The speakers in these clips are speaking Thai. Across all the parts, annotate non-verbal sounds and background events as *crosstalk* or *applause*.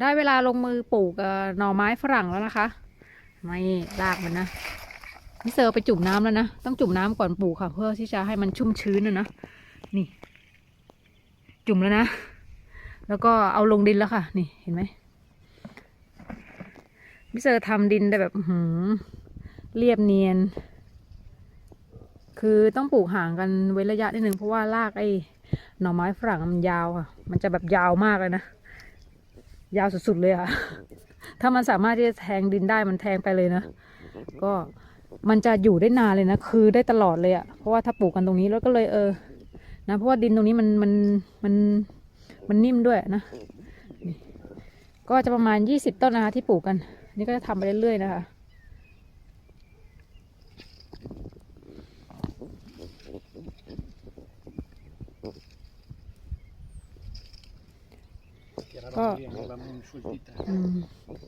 ได้เวลาลงมือปลูกหน่อไม้ฝรั่งแล้วนะคะ ไม่ลากมันนะนี่เซอร์ไปจุ่มน้ำแล้วนะ ต้องจุ่มน้ำก่อนปลูกค่ะ เพื่อที่จะให้มันชุ่มชื้นนะนะนี่ จุ่มแล้วนะ แล้วก็เอาลงดินแล้วค่ะ นี่เห็นไหมมิสเซอร์ทำดินได้แบบหือเรียบเนียน คือต้องปลูกห่างกันเว้นระยะนิดนึงเพราะว่ารากไอ้หน่อไม้ฝรั่งมันยาวค่ะ มันจะแบบยาวมากเลยนะ ยาวสุดๆเลยอะถ้ามันสามารถที่จะแทงดินได้มันแทงไปเลยนะ ก็มันจะอยู่ได้นานเลยนะ คือได้ตลอดเลยอะเพราะว่าถ้าปลูกกันตรงนี้แล้วก็เลยเออ นะ เพราะว่าดินตรงนี้มันมันมันมันนิ่มด้วยนะ ก็จะประมาณยี่สิบต้นนะคะที่ปลูกกัน นี่ก็จะทำไปเรื่อยๆนะคะ Tierra María, la muy sueltita. อืม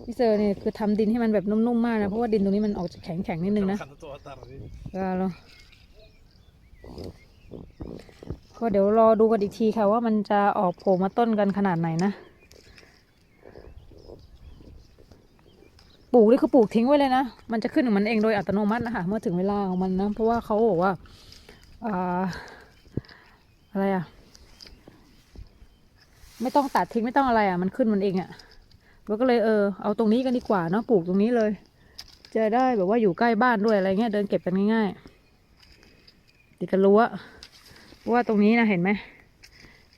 พี่เซอร์เนี่ยคือทำดินให้มันแบบนุ่มๆมากนะ เพราะว่าดินตรงนี้มันออกจะแข็งๆนิดนึงนะก็เราก็เดี๋ยวรอดูกันอีกทีค่ะว่ามันจะออกโผล่มาต้นกันขนาดไหนนะปลูกนี่คือปลูกทิ้งไว้เลยนะ มันจะขึ้นของมันเองโดยอัตโนมัตินะคะเมื่อถึงเวลาของมันนะ เพราะว่าเขาบอกว่าอ่าอะไรอะ ไม่ต้องตัดทิ้งไม่ต้องอะไรอะ มันขึ้นมันเองอะเราก็เลยเออเอาตรงนี้กันดีกว่าเนาะปลูกตรงนี้เลย จะได้แบบว่าอยู่ใกล้บ้านด้วยอะไรเงี้ยเดินเก็บกันง่ายๆติดกันรั้วเพราะว่าตรงนี้นะเห็นไหม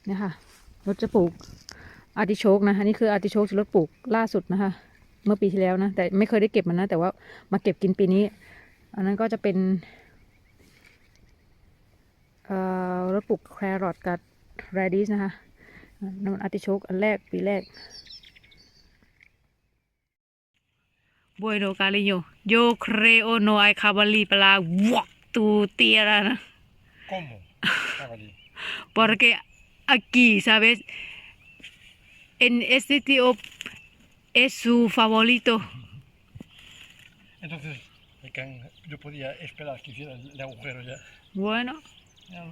เนี่ยค่ะรถจะปลูกอาร์ติโชกนะอันนี้คืออาร์ติโชกที่รถปลูกล่าสุดนะคะ เมื่อปีที่แล้วนะ แต่ไม่เคยได้เก็บมันนะ แต่ว่ามาเก็บกินปีนี้ อันนั้นก็จะเป็นรถปลูกแครอทกับแรดิสนะคะ นั่นอาร์ติโชกอันแรกปีแรก Bueno, cariño, yo creo no hay cabalí para walk tu tierra, ¿no? ¿Cómo? Jabalí. *laughs* porque aquí, ¿sabes? En este tío es su favorito. Entonces, me can- yo podía esperar que hiciera el, el agujero ya. Bueno, Ya.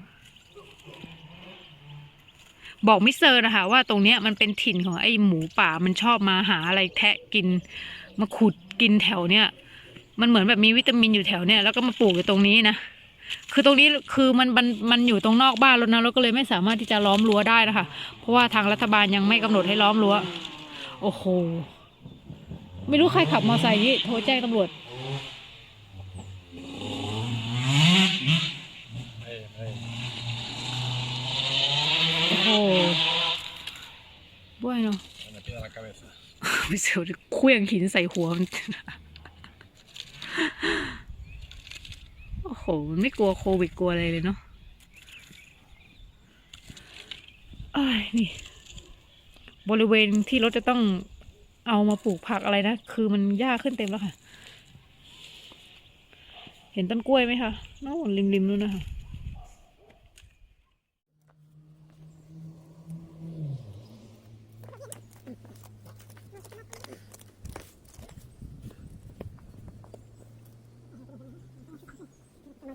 บอกมิสเตอร์นะคะ ว่าตรงเนี้ยมันเป็นถิ่นของไอ้หมูป่ามันชอบมาหาอะไรแทะกิน มาขุดกินแถวเนี้ยมันเหมือนแบบมีวิตามินอยู่แถวเนี้ยแล้วก็มาปลูกอยู่ตรงนี้นะคือตรงนี้คือมันมันมันอยู่ตรงนอกบ้านแล้วนะเราก็เลยไม่สามารถที่จะล้อมรั้วได้นะคะ เพราะว่าทางรัฐบาลยังไม่กำหนดให้ล้อมรั้ว โอ้โห ไม่รู้ใครขับมอเตอร์ไซค์นี้โทรแจ้งตำรวจ Ahí, ahí. โอ้โหบ้วยเนาะ Me pide la cabeza. ไม่เสียวเคลื่องหินใส่หัวมัน โอ้โห มันไม่กลัวโควิดกลัวอะไรเลยเนาะอ้ายนี่ บริเวณที่รถจะต้องเอามาปลูกผักอะไรนะ คือมันหญ้าขึ้นเต็มแล้วค่ะ เห็นต้นกล้วยไหมคะโน่นริมๆนู้นนะคะ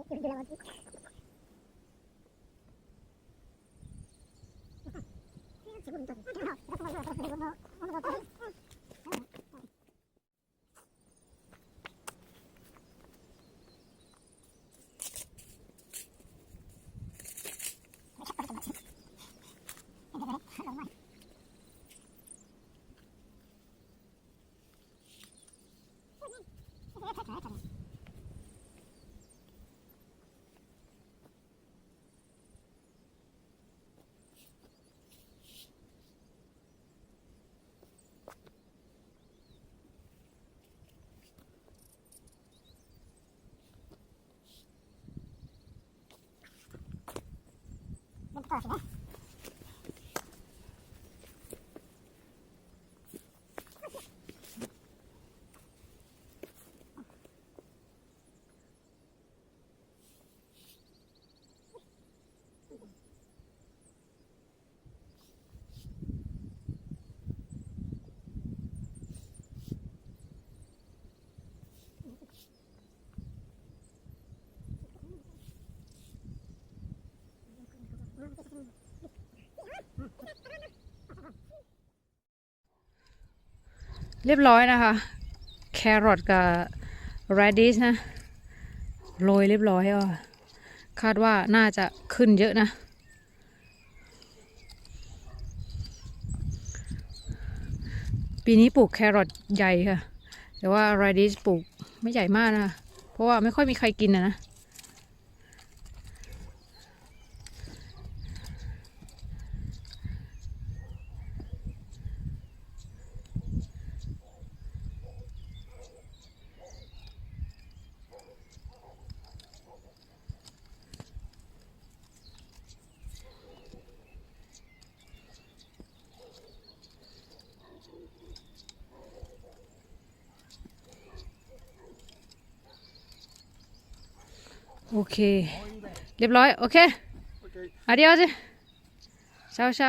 ね、ぐるぐる巻き。すごい。 เรียบร้อยนะคะ แครอทกับ radish นะโรยเรียบร้อยอะคาดว่าน่าจะขึ้นเยอะนะ ปีนี้ปลูกแครอทใหญ่ค่ะ แต่ว่า radish ปลูกไม่ใหญ่มากนะคะเพราะว่าไม่ค่อยมีใครกินนะนะ โอเค เรียบร้อย โอเค อาเดียวสิเช้าเช้า